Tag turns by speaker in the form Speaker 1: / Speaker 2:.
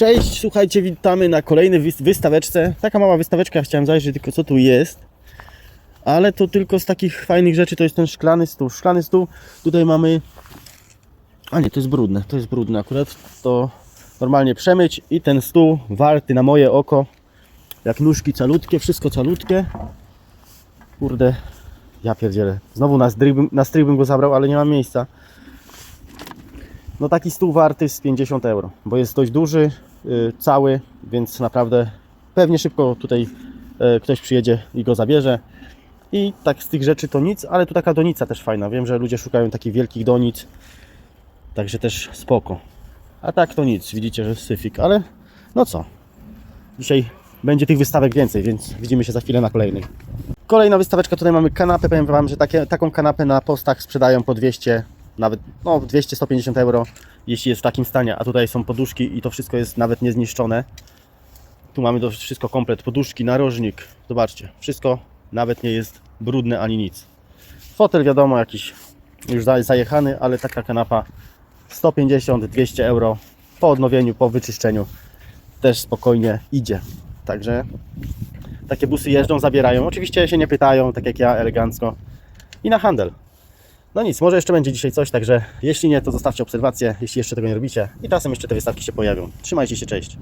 Speaker 1: Cześć, słuchajcie, witamy na kolejnej wys- wystaweczce. Taka mała wystaweczka, chciałem zajrzeć tylko co tu jest. Ale to tylko z takich fajnych rzeczy to jest ten szklany stół. Szklany stół, tutaj mamy... A nie, to jest brudne, to jest brudne akurat. To normalnie przemyć i ten stół warty na moje oko. Jak nóżki calutkie, wszystko calutkie. Kurde, ja pierdzielę. Znowu na stryj, na bym go zabrał, ale nie mam miejsca. No taki stół warty z 50 euro, bo jest dość duży, y, cały, więc naprawdę pewnie szybko tutaj y, ktoś przyjedzie i go zabierze. I tak z tych rzeczy to nic, ale tu taka donica też fajna. Wiem, że ludzie szukają takich wielkich donic, także też spoko. A tak to nic, widzicie, że jest syfik, ale no co. Dzisiaj będzie tych wystawek więcej, więc widzimy się za chwilę na kolejnej. Kolejna wystaweczka, tutaj mamy kanapę. Powiem Wam, że takie, taką kanapę na postach sprzedają po 200, nawet no 200-150 euro, jeśli jest w takim stanie. A tutaj są poduszki i to wszystko jest nawet niezniszczone. Tu mamy to wszystko komplet, poduszki, narożnik. Zobaczcie, wszystko nawet nie jest brudne ani nic. Fotel wiadomo jakiś już za- zajechany, ale taka kanapa 150-200 euro po odnowieniu, po wyczyszczeniu też spokojnie idzie. Także takie busy jeżdżą, zabierają. Oczywiście się nie pytają, tak jak ja, elegancko. I na handel. No nic, może jeszcze będzie dzisiaj coś, także jeśli nie, to zostawcie obserwację, jeśli jeszcze tego nie robicie. I czasem jeszcze te wystawki się pojawią. Trzymajcie się, cześć.